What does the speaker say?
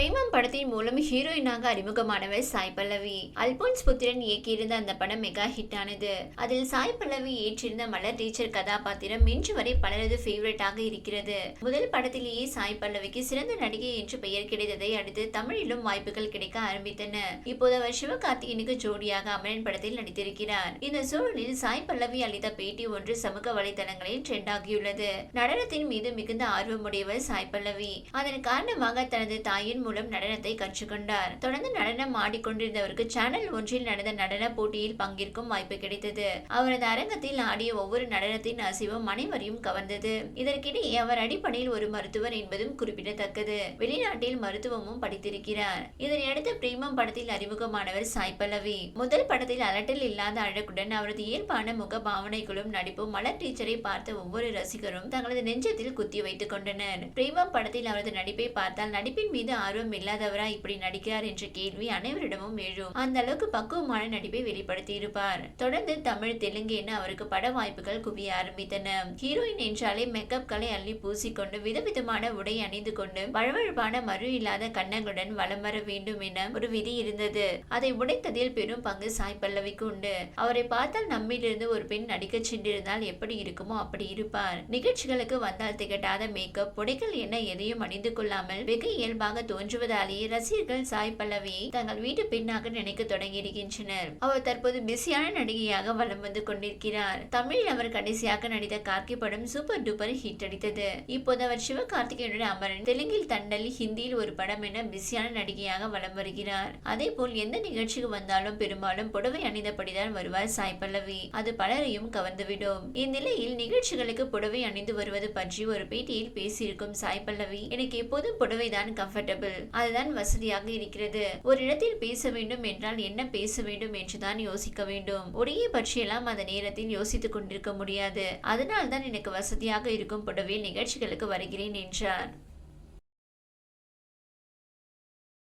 frame பிரேமம் படத்தின் மூலம் ஹீரோயினாக அறிமுகமானவர் சாய் பல்லவி. அல்போன்ஸ் புத்திரன் இயக்கியிருந்த அந்த படம் மெகா ஹிட் ஆனது அதில் சாய் பல்லவி ஏற்றிருந்த மலர் டீச்சர் கதாபாத்திரம் இன்று வரை பலரது ஃபேவரட்டாக இருக்கிறது. முதல் படத்திலேயே சாய் பல்லவிக்கு சிறந்த நடிகை என்று பெயர் கிடைத்ததை அடுத்து தமிழிலும் வாய்ப்புகள் கிடைக்க ஆரம்பித்தன. இப்போது அவர் சிவகார்த்திகனுக்கு ஜோடியாக அமரன் படத்தில் நடித்திருக்கிறார். இந்த சூழலில் சாய் பல்லவி அளித்த பேட்டி ஒன்று சமூக வலைதளங்களில் ட்ரெண்ட் ஆகியுள்ளது. நடனத்தின் மீது மிகுந்த ஆர்வமுடையவர் சாய் பல்லவி. அதன் காரணமாக தனது தாயின் மூலம் நடனத்தை கற்றுக்கொண்டார். தொடர்ந்து நடனம் ஆடிக்கொண்டிருந்தவருக்கு சேனல் ஒன்றில் நடந்த நடன போட்டியில் பங்கேற்கும் வாய்ப்பு கிடைத்தது. அவரது அரங்கத்தில் ஆடிய ஒவ்வொரு நடனத்தின் அசைவும் அனைவரையும் கவர்ந்தது. இதற்கிடையே அவர் அடிப்படையில் ஒரு மருத்துவர் என்பதும் குறிப்பிடத்தக்கது. வெளிநாட்டில் மருத்துவமும் படித்திருக்கிறார். இதனையடுத்து பிரேமம் படத்தில் அறிமுகமானவர் சாய் பல்லவி. முதல் படத்தில் அலட்டல் இல்லாத அழகுடன் அவரது இயல்பான முக பாவனைகளும் நடிப்பும் மலர் டீச்சரை பார்த்த ஒவ்வொரு ரசிகரும் தங்களது நெஞ்சத்தில் குத்தி வைத்துக் கொண்டனர். பிரேமம் படத்தில் அவரது நடிப்பை பார்த்தால் நடிப்பின் மீது ஆர்வம் இல்லாதவரா இப்படி நடிக்கிறார் என்ற கேள்வி அனைவரிடமும் எழும். அந்த அளவுக்கு பக்குவமான நடிப்பை வெளிப்படுத்தி இருப்பார் தொடர்ந்து தமிழ் தெலுங்கு என அவருக்கு பட வாய்ப்புகள் குவிய ஆரம்பித்தன. ஹீரோயின் என்றாலே மேக்கப்களை அள்ளி பூசிக்கொண்டு விதவிதமான உடை அணிந்து கொண்டு வழவழப்பான மறு இல்லாத கன்னங்களுடன் வலம் வர வேண்டும் என ஒரு விதி இருந்தது. அதை உடைத்ததில் பெரும் பங்கு சாய் பல்லவிக்கு உண்டு. அவரை பார்த்தால் நம்மிலிருந்து ஒரு பெண் நடிக்க சென்றிருந்தால் எப்படி இருக்குமோ அப்படி இருப்பார். நிகழ்ச்சிகளுக்கு வந்தால் திகட்டாத மேக்கப் புடைகள் என எதையும் அணிந்து கொள்ளாமல் வெகு இயல்பாக தோன்றுவதாலேயே ரசிகர்கள் சாய் பல்லவியை தங்கள் வீட்டு பெண்ணாக நினைக்க தொடங்கி இருக்கின்றனர் அவர் தற்போது பிஸியான நடிகையாக வலம் வந்து கொண்டிருக்கிறார். தமிழில் அவர் கடைசியாக நடித்த கார்கி படம் சூப்பர் டூப்பர் ஹிட் அடித்தது. இப்போது அவர் சிவகார்த்திகேயனுடன் அமரன் தெலுங்கில் தண்டல் ஹிந்தியில் ஒரு படம் என பிஸியான நடிகையாக வலம் வருகிறார். அதே போல் எந்த நிகழ்ச்சிக்கு வந்தாலும் பெரும்பாலும் புடவை அணிந்தபடிதான் வருவார் சாய் பல்லவி. அது பலரையும் கவர்ந்துவிடும். இந்நிலையில் நிகழ்ச்சிகளுக்கு புடவை அணிந்து வருவது பற்றி ஒரு பேட்டியில் பேசியிருக்கும் சாய் பல்லவி எனக்கு எப்போதும் புடவைதான் கம்ஃபர்டபுள் அதுதான் வசதியாக இருக்கிறது. ஒரு இடத்தில் பேச வேண்டும் என்றால் என்ன பேச வேண்டும் என்றுதான் யோசிக்க வேண்டும். உடையை பற்றியெல்லாம் அந்த நேரத்தில் யோசித்துக் கொண்டிருக்க முடியாது. அதனால்தான் எனக்கு வசதியாக இருக்கும் புடவையில் நிகழ்ச்சிகளுக்கு வருகிறேன் என்றார்.